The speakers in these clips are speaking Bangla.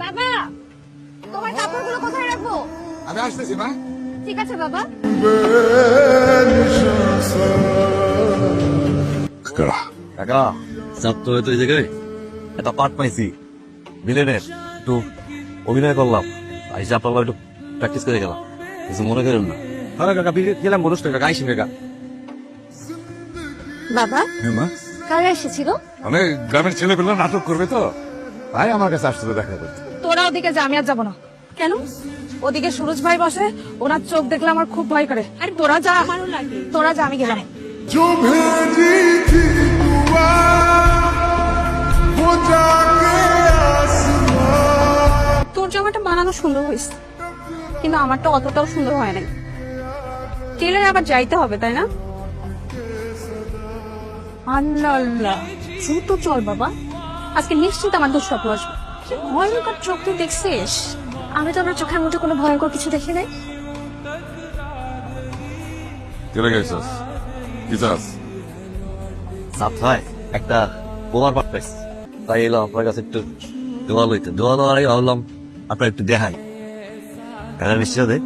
বাবা তোমার কাপড়গুলো কোথায় রাখব? আমি আসতেছি মা। ঠিক আছে বাবা। কাকা। চাপ তো এই জায়গায়? একটা পার্ট পাইছি। ভিলেনের একটু অভিনয় করলাম। আইসা আপনার একটু প্র্যাকটিস করে গেলাম। কিছু মনে করেন না। হ্যাঁ কাকা গেলাম বলুস কাকা আইসি কাকা। বাবা? হ্যাঁ মা। কারা এসেছিল? মানে গ্রামের ছেলেপেলে নাটক করবে তো। ভাই আমার কাছে আসতে দেখা করতে। তোরা ওদিকে যা আমি আর যাব না। কেন? ওদিকে সুরজ ভাই বসে ওনার চোখ দেখলে আমার খুব ভয় করে। আর তোরা যা আমারও লাগে। তোরা যা আমি গেলাম। তোর জামাটা বানানো সুন্দর হয়েছে কিন্তু আমারটা অতটাও সুন্দর হয় নাই। টেলারে আবার যাইতে হবে তাই না? আল্লাহ। আল্লাহ দ্রুত চল বাবা। আজকে নিশ্চিত আমার দুঃস্বপ্ন আসবে। ভয়ঙ্কর চোখ তুই দেখছিস? আমি তো আমার চোখের মধ্যে কোনো ভয়ঙ্কর কিছু দেখি নাই। চলে গেছিস? কি চাস? সাপ ভাই একটা বোমার পার্ট পাইছি। তাই এলাম আপনার কাছে একটু দোয়া লইতে। দোয়া দেওয়ার আগে ভাবলাম আপনার একটু দেখাই। কাকা নিশ্চয় দে?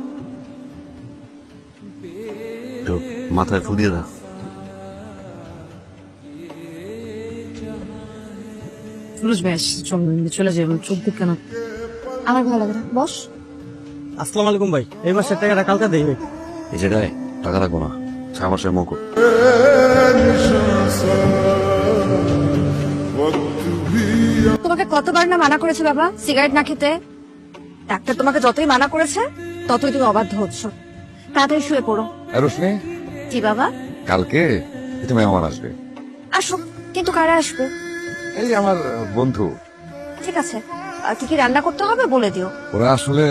মাথায় ফুদিয়ে দাও। চল চলে যাব চোখ দিক কেন আমার ভালো লাগে না। বস। আসসালামু আলাইকুম ভাই এই মাসের টাকাটা কালকে দেই ভাই। এই জায়গায় টাকা রাখব না ছয় মাসের মকুট। তোমাকে কতবার না মানা করেছে বাবা সিগারেট না খেতে? ডাক্তার তোমাকে যতই মানা করেছে ততই তুমি অবাধ্য হচ্ছ। তাড়াতাড়ি শুয়ে পড়ো। আর রোশনি? জি বাবা। কালকে তুমি আমার আসবে। আসো কিন্তু কারা আসবে? এই আমার বন্ধু। ঠিক আছে। আর কি কি রান্না করতে হবে বলে দিও। ওরা আসলে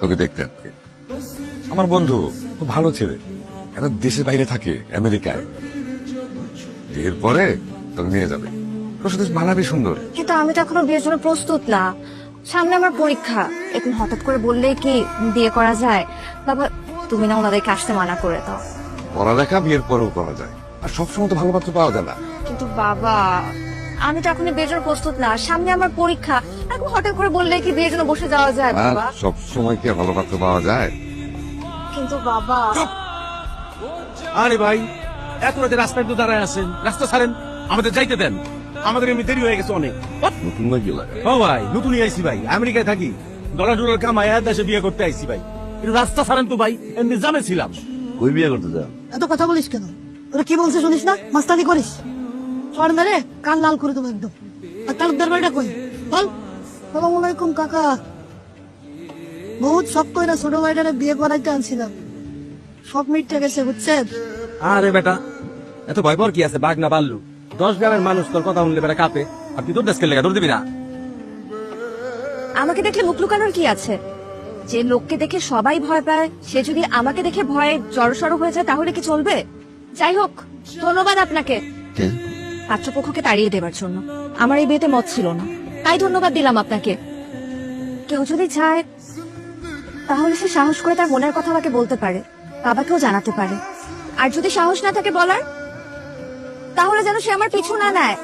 তোকে দেখতে আসবে। আমার বন্ধু খুব ভালো ছেলে। এরা দেশের বাইরে থাকে আমেরিকায়। বিয়ের পরে তোকে নিয়ে যাবে। তোর সাথে মানাবি সুন্দর। কিন্তু আমি তো এখনও বিয়ের জন্য প্রস্তুত না। সামনে আমার পরীক্ষা। এখন হঠাৎ করে বললেই কি বিয়ে করা যায়? বাবা তুমি না ওনাদেরকে আসতে মানা করে দাও। পড়ালেখা বিয়ের পরেও করা যায়। আর সবসময় তো ভালো পাত্র পাওয়া যায় না। কিন্তু বাবা আমি তো এখন বিয়ের জন্য প্রস্তুত না। সামনে আমার পরীক্ষা। এখন হঠাৎ করে বললে কি বিয়ের জন্য বসে যাওয়া যায় বাবা? সব সময় কি ভালো পাত্র পাওয়া যায়? কিন্তু বাবা। আরে ভাই এত রাতে রাস্তায় তো দাঁড়ায় আছেন রাস্তা ছাড়েন আমাদের যাইতে দেন। আমাদের এমনি দেরি হয়ে গেছে অনেক। নতুন না কি লাগে ও ভাই নতুনই আইছি ভাই আমেরিকায় থাকি। ডলার ডলার আর দেশে বিয়ে করতে আইছি ভাই। রাস্তা ছাড়েন তো ভাই এমনি জামে ছিলাম কই বিয়ে করতে যান? এত কথা বলিস কেন? তোরা কি বলছে শুনিস না? মাস্তানি করিস? চড় মেরে কান লাল করে দেবো একদম। আর তালুকদার বাড়িটা কই? বল। সালাম আলাইকুম কাকা। বহুত শখ না ছোট ভাইটারে বিয়ে করাইতে আনছিলাম। সব মিটতে গেছে বুঝছেন? আরে বেটা এত ভয় পাওয়ার কি আছে? বাঘ না পারলু। দশ গ্রামের মানুষ তোর কথা শুনলে বেটা কাঁপে। আর তুই তোর দেশকে লেখা দৌড় দিবি না। আমাকে দেখলে মুখ লুকানোর কি আছে? যে লোককে দেখে সবাই ভয় পায় সে যদি আমাকে দেখে ভয়ে জড়সড় হয়ে যায় তাহলে কি চলবে? যাই হোক ধন্যবাদ আপনাকে। পাত্রপক্ষকে তাড়িয়ে দেবার জন্য। আমার এই বিয়েতে মত ছিল না। তাই ধন্যবাদ দিলাম আপনাকে। কেউ যদি চায়, তাহলে সে সাহস করে তার মনের কথা আমাকে বলতে পারে, বাবাকেও জানাতে পারে। আর যদি সাহস না থাকে বলার, তাহলে যেন সে আমার পিছু না নেয়।